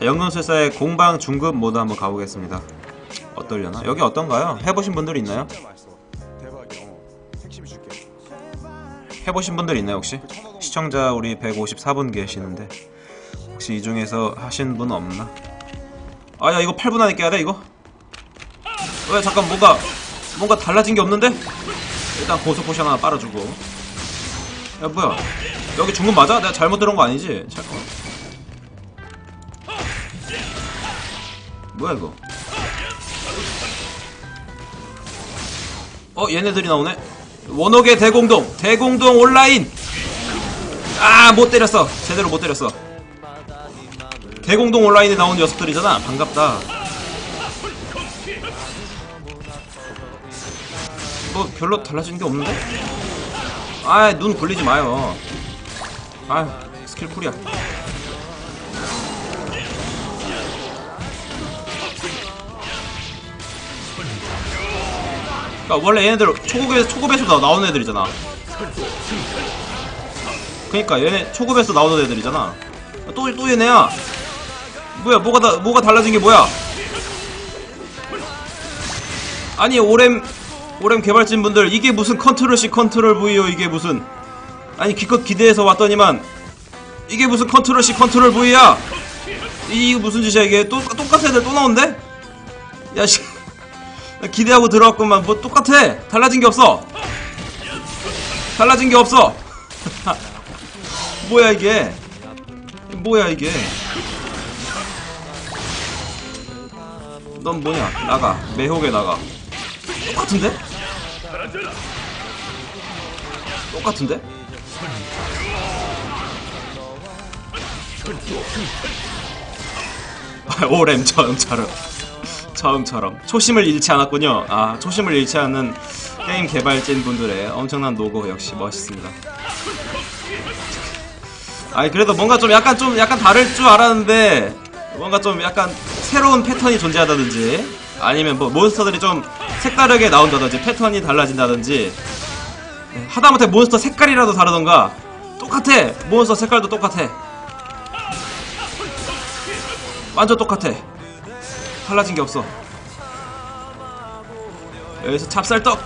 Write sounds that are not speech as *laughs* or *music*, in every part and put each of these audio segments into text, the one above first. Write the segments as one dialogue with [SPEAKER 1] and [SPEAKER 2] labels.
[SPEAKER 1] 연금술사의 공방 중급 모드 한번 가보겠습니다. 어떨려나? 여기 어떤가요? 해보신 분들 있나요? 해보신 분들 있나요 혹시? 시청자 우리 154분 계시는데 혹시 이 중에서 하신 분 없나? 아 야 이거 8분 안에 깨야 돼 이거? 왜 잠깐 뭔가 뭔가 달라진 게 없는데? 일단 고속 포션 하나 빨아주고 야 뭐야 여기 중급 맞아? 내가 잘못 들은 거 아니지? 잠깐 뭐야 이거? 어 얘네들이 나오네. 원옥의 대공동. 대공동 온라인. 아 못 때렸어. 제대로 못 때렸어. 대공동 온라인에 나온 녀석들이잖아. 반갑다. 뭐 별로 달라진 게 없는데? 아눈 굴리지 마요. 아 스킬 쿨이야 그니까 원래 얘네들 초급에서 초급에서 나오는 애들이잖아. 그니까 얘네 초급에서 나오는 애들이잖아. 또, 또 얘네야. 뭐야 뭐가 다, 뭐가 달라진 게 뭐야? 아니 오렘 오렘 개발진 분들 이게 무슨 컨트롤 C 컨트롤 V요 이게 무슨? 아니 기껏 기대해서 왔더니만 이게 무슨 컨트롤 C 컨트롤 V야? 이거 무슨 짓이야 이게? 또 똑같은 애들 또 나온대? 야 씨 기대하고 들어왔구만. 뭐 똑같아. 달라진 게 없어. 달라진 게 없어. *laughs* 뭐야 이게? 뭐야 이게? 넌 뭐냐? 나가. 매혹에 나가. 똑같은데? 똑같은데? *laughs* 아, 오렘 처음처럼 처음처럼. 초심을 잃지 않았군요. 아 초심을 잃지 않는 게임 개발진 분들의 엄청난 노고 역시 멋있습니다. 아니 그래도 뭔가 좀 약간 좀 약간 다를 줄 알았는데 뭔가 좀 약간 새로운 패턴이 존재하다든지 아니면 뭐 몬스터들이 좀 색다르게 나온다든지 패턴이 달라진다든지 네, 하다못해 몬스터 색깔이라도 다르던가 똑같아. 몬스터 색깔도 똑같아. 완전 똑같아 달라진 게 없어 여기서 찹쌀떡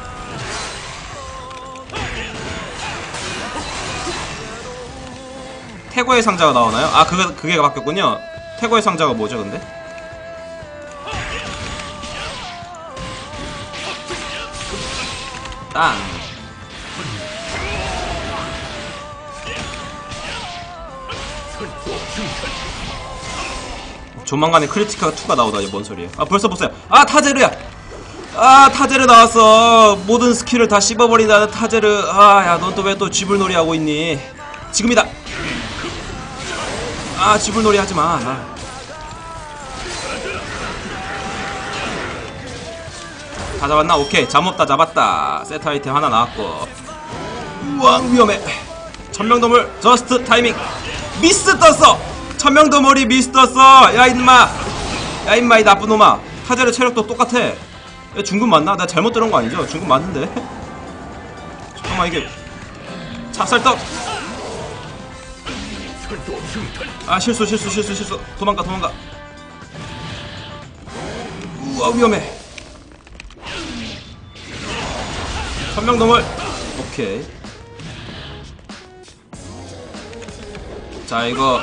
[SPEAKER 1] 태고의 상자가 나오나요? 아 그게 그게 바뀌었군요 태고의 상자가 뭐죠 근데? 땅 조만간에 크리티카 2가 나오다니 뭔 소리야 아 벌써 보세요. 아 타제르야! 아 타제르 나왔어. 모든 스킬을 다 씹어버린다는 타제르. 아 야 넌 또 왜 또 쥐불놀이 하고 있니? 지금이다! 아 쥐불놀이 하지마. 아. 다 잡았나? 오케이. 잠없다 잡았다. 세트 아이템 하나 나왔고. 우와 위험해. 천명도물 저스트 타이밍. 미스 떴어 천명도물이 미스 떴어 야 임마. 야 임마 이 나쁜 놈아. 타제르 체력도 똑같아. 야, 중급 맞나? 나 잘못 들은 거 아니죠? 중급 맞는데? *laughs* 잠깐만 이게. 찹쌀떡. 아 실수 실수 실수 실수. 도망가 도망가. 우와 위험해. 천명동을 오케이. 자 이거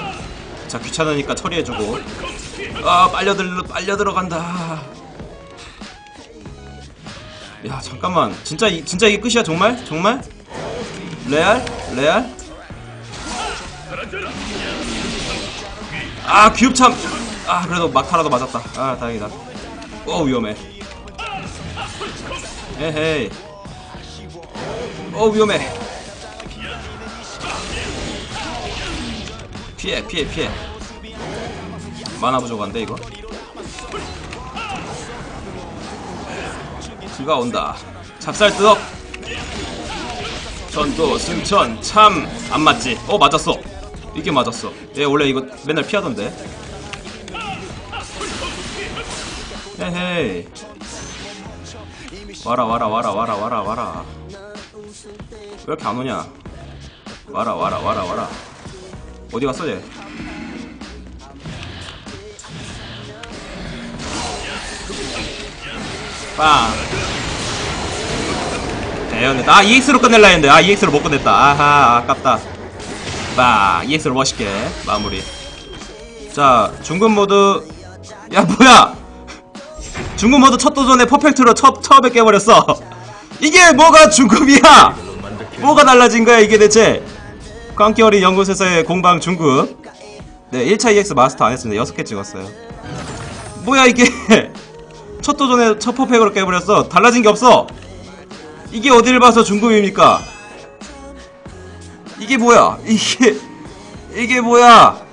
[SPEAKER 1] 자 귀찮으니까 처리해주고. 아 빨려들 빨려 들어간다. 야 잠깐만. 진짜 이, 진짜 이게 끝이야 정말? 정말? 레알? 레알? 아 귀엽참. 아 그래도 막타라도 맞았다. 아 다행이다. 어 위험해. 에헤이. 어 위험해 피해 피해 피해. 만화 부족한데 이거? 비가 온다. 찹쌀떡 전도 승천 참. 안 맞지? 어 맞았어. 이게 맞았어. 얘 원래 이거 맨날 피하던데. 헤헤이. 와라 와라 와라 와라 와라 와라. 왜 이렇게 안 오냐? 와라 와라 와라 와라 어디 갔어 얘? 빵. 대연했다 아 EX로 끝낼라 했는데 아 EX로 못 끝냈다. 아하 아깝다. 빵 EX로 멋있게 마무리. 자 중급 모드. 야 뭐야? 중급 모드 첫 도전에 퍼펙트로 처, 처음에 깨버렸어. 이게 뭐가 중급이야? 뭐가 달라진 거야 이게 대체? 꽝기어리 연구소에서의 공방 중급. 네 1차 EX 마스터 안 했습니다. 6개 찍었어요. 뭐야 이게. *laughs* 첫 도전에 첫 퍼펙으로 깨버렸어. 달라진 게 없어. 이게 어디를 봐서 중급입니까? 이게 뭐야? *laughs* 이게 이게 뭐야?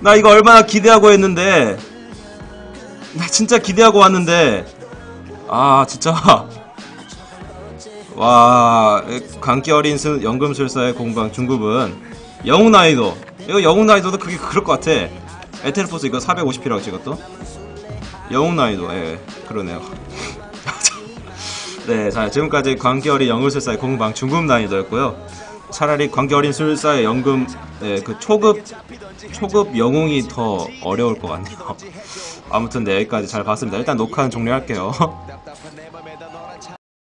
[SPEAKER 1] 나 이거 얼마나 기대하고 했는데. 나 진짜 기대하고 왔는데. 아 진짜 *laughs* 와 강기 어린 스- 연금술사의 공방 중급은 영웅 나이도 이거 영웅 나이도도 그게 그럴 것 같아 에테르포스 이거 450피라고 찍었어 영웅 나이도 예 그러네요 *laughs* 네, 자 지금까지 광기어린 연금술사의 공방 중급 난이도였고요. 차라리 광기어린 술사의 연금 예, 그 초급 초급 영웅이 더 어려울 것 같네요. *laughs* 아무튼 네, 여기까지 잘 봤습니다. 일단 녹화는 종료할게요. *laughs*